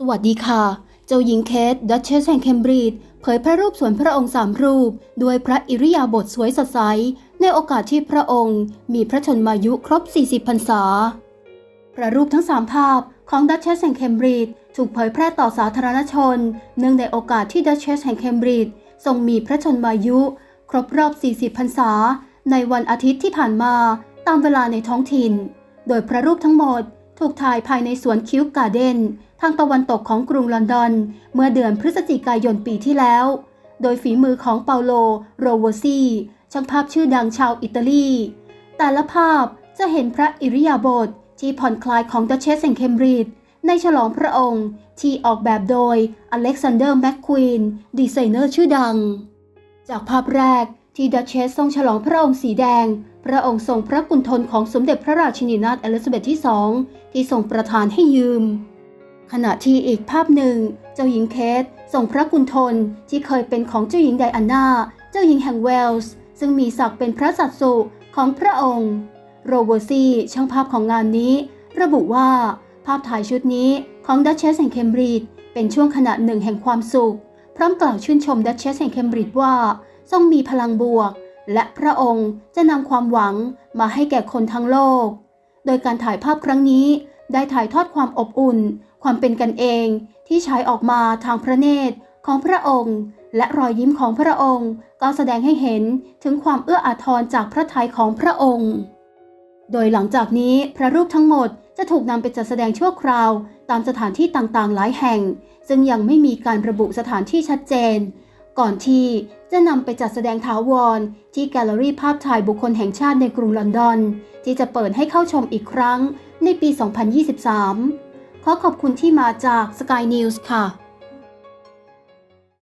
สวัสดีค่ะ เจ้าหญิงเคทดัชเชสแห่งเคมบริดจ์เผยพระรูปสวนพระองค์สามรูป ด้วยพระอิริยาบถสวยสดใส ในโอกาสที่พระองค์ มีพระชนมายุครบ 40 พรรษา พระรูปทั้งสามภาพของดัชเชสแห่งเคมบริดจ์ถูกเผยแพร่ต่อสาธารณชน เนื่องในโอกาสที่ดัชเชสแห่งเคมบริดจ์ทรงมีพระชนมายุ ครบรอบ 40 พรรษา ในวันอาทิตย์ที่ผ่านมาตามเวลาในท้องถิ่น โดยพระรูปทั้งหมดถูกถ่ายภายในสวนคิวการ์เดนางตะวันตกของกรุงลอนดอน เมื่อเดือนพฤศจิกายนปีที่แล้ว โดยฝีมือของเปาโล โรโวซีช่างภาพชื่อดังชาวอิตาลี แต่ละภาพจะเห็นพระอิริยาบถที่ผ่อนคลายของดัชเชสแห่งเคมบริดจ์ในฉลองพระองค์ที่ออกแบบโดยอเล็กซานเดอร์แมคควีนดีไซเนอร์ชื่อดัง จากภาพแรกที่ดัชเชสทรงฉลองพระองค์สีแดง พระองค์ทรงพระกุณฑลของสมเด็จพระราชินีนาถเอลิซาเบธที่สองที่ทรงประทานให้ยืม ขณะที่อีกภาพหนึ่ง เจ้าหญิงเคททรงพระกุณฑลที่เคยเป็นของเจ้าหญิงไดอาน่า เจ้าหญิงแห่งเวลส์ ซึ่งมีศักดิ์เป็นพระสัตสุของพระองค์ โรโบซีช่างภาพของงานนี้ ระบุว่าภาพถ่ายชุดนี้ของดัชเชสแห่งเคมบริดจ์เป็นช่วงขณะหนึ่งแห่งความสุข พร้อมกล่าวชื่นชมดัชเชสแห่งเคมบริดจ์ว่า ทรงมีพลังบวก และพระองค์จะนำความหวังมาให้แก่คนทั้งโลก โดยการถ่ายภาพครั้งนี้ ได้ถ่ายทอดความอบอุ่น ความเป็นกันเองที่ฉายออกมาทางพระเนตรของพระองค์ และรอยยิ้มของพระองค์ ก็แสดงให้เห็นถึงความเอื้ออาทรจากพระทัยของพระองค์ โดยหลังจากนี้พระรูปทั้งหมดจะถูกนำไปจัดแสดงชั่วคราว ตามสถานที่ต่างๆ หลายแห่ง ซึ่งยังไม่มีการระบุสถานที่ชัดเจน ก่อนที่จะนำไปจัดแสดงถาวร ที่แกลเลอรี่ภาพถ่ายบุคคลแห่งชาติในกรุงลอนดอน ที่จะเปิดให้เข้าชมอีกครั้ง ในปี 2023 ขอขอบคุณที่มาจาก Sky News ค่ะ